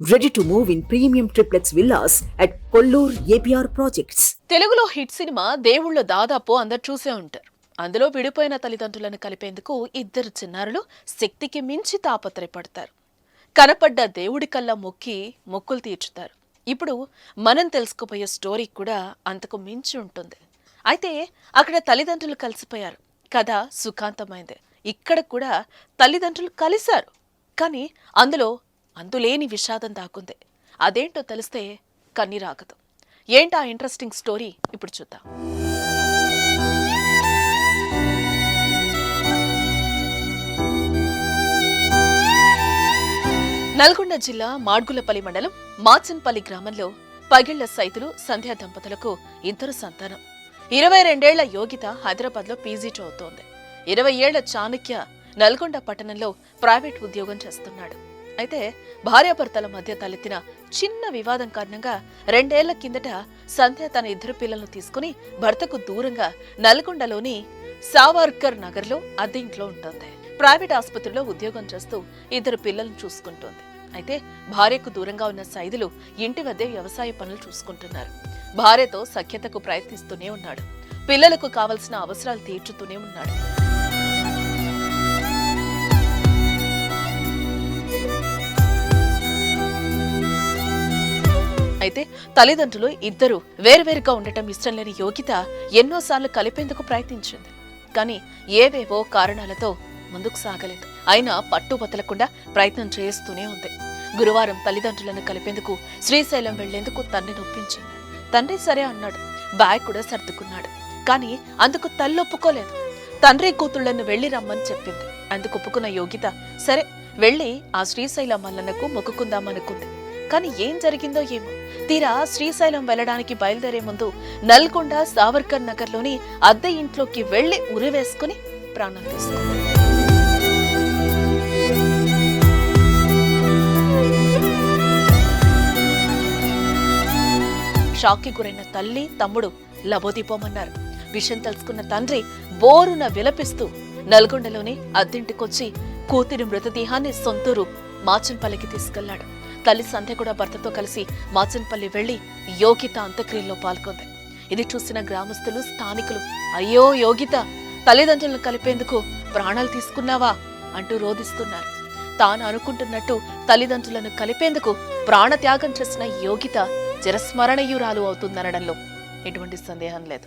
Ready to move in premium triplex villas at Kollur APR projects తెలుగులో hit సినిమా దేవుళ్ళు దాదాపు అందరు చూసే ఉంటారు. అందులో విడిపోయిన తల్లిదండ్రులను కలిపేందుకు ఇద్దరు చిన్నారులు శక్తికి మించి తాపత్రయపడతారు. కనపడ్డ దేవుడి కల్లా మొక్కి మొక్కులు తీర్చుతారు. ఇప్పుడు మనం తెలుసుకుపోయే స్టోరీ కూడా అంతకు మించి ఉంటుంది. అయితే అక్కడ తల్లిదండ్రులు కలిసిపోయారు. కథ సుఖాంతమైంది. ఇక్కడ కూడా తల్లిదండ్రులు కలిశారు. కానీ అందులో అందులేని విషాదం దాకుంది అదేంటో తెలిస్తే కన్నీరాగదు. ఏంటా ఇంట్రెస్టింగ్ స్టోరీ ఇప్పుడు చూద్దాం. నల్గొండ జిల్లా మాడ్గులపల్లి మండలం మాచన్పల్లి గ్రామంలో పగిళ్ళ సైతులు సంధ్యా దంపతులకు ఇద్దరు సంతానం. ఇరవై రెండేళ్ళ యోగిత హైదరాబాద్లో పీజీ చదువుతోంది. ఇరవై ఏళ్ళ చాణక్య నల్గొండ పట్టణంలో ప్రైవేట్ ఉద్యోగం చేస్తున్నాడు. అయితే భార్యాభర్తల మధ్య తలెత్తిన చిన్న వివాదం కారణంగా రెండేళ్ళ కిందట సంధ్య తన ఇద్దరు పిల్లలను తీసుకుని భర్తకు దూరంగా నల్గొండలోని సావర్కర్ నగర్లో అద్దె ఇంట్లో ఉంటుంది. ప్రైవేట్ ఆసుపత్రిలో ఉద్యోగం చేస్తూ ఇద్దరు పిల్లలను చూసుకుంటోంది. అయితే భార్యకు దూరంగా ఉన్న సైదులు ఇంటి వద్దే వ్యవసాయ పనులు చూసుకుంటున్నారు. భార్యతో సఖ్యతకు ప్రయత్నిస్తూనే ఉన్నాడు. పిల్లలకు కావలసిన అవసరాలు తీర్చుతూనే ఉన్నాడు. అయితే తల్లిదండ్రులు ఇద్దరు వేరువేరుగా ఉండటం ఇష్టం లేని యోగిత ఎన్నోసార్లు కలిపేందుకు ప్రయత్నించింది. కానీ ఏవేవో కారణాలతో ముందుకు సాగలేదు. అయినా పట్టు వదలకుండా ప్రయత్నం చేస్తూనే ఉంది. గురువారం తల్లిదండ్రులను కలిపేందుకు శ్రీశైలం వెళ్ళేందుకు తండ్రి నొప్పించింది. తండ్రి సరే అన్నాడు. బ్యాగ్ కూడా సర్దుకున్నాడు. కానీ అందుకు తల్లి ఒప్పుకోలేదు. తండ్రి కూతుళ్ళను వెళ్ళి రమ్మని చెప్పింది. అందుకు ఒప్పుకున్న యోగిత సరే వెళ్ళి ఆ శ్రీశైలం మల్లన్నకు మొక్కుకుందామనుకుంది కానీ ఏం జరిగిందో ఏమో. తీరా శ్రీశైలం వెళ్ళడానికి బయలుదేరే ముందు నల్గొండ సావర్కర్ నగర్లోని అద్దె ఇంట్లోకి వెళ్ళి ఉరివేసుకుని ప్రాణం తీసుకుంది షాక్కి గురైన తల్లి తమ్ముడు లబోదీపోమన్నారు. విషయం తెలుసుకున్న తండ్రి బోరున విలపిస్తూ నల్గొండలోని అద్దింటికొచ్చి కూతురి మృతదేహాన్ని సొంతూరు మాచన్పల్లికి తీసుకెళ్ళాడు తల్లి సంధ్య కూడా భర్తతో కలిసి మాచన్పల్లి వెళ్ళి యోగిత అంత్యక్రియల్లో పాల్గొంది. ఇది చూసిన గ్రామస్తులు స్థానికులు అయ్యో యోగిత తల్లిదండ్రులను కలిపేందుకు ప్రాణాలు తీసుకున్నావా అంటూ రోధిస్తున్నారు. తాను అనుకుంటున్నట్టు తల్లిదండ్రులను కలిపేందుకు ప్రాణత్యాగం చేసిన యోగిత చిరస్మరణీయురాలు అవుతుందనడంలో ఎటువంటి సందేహం లేదు.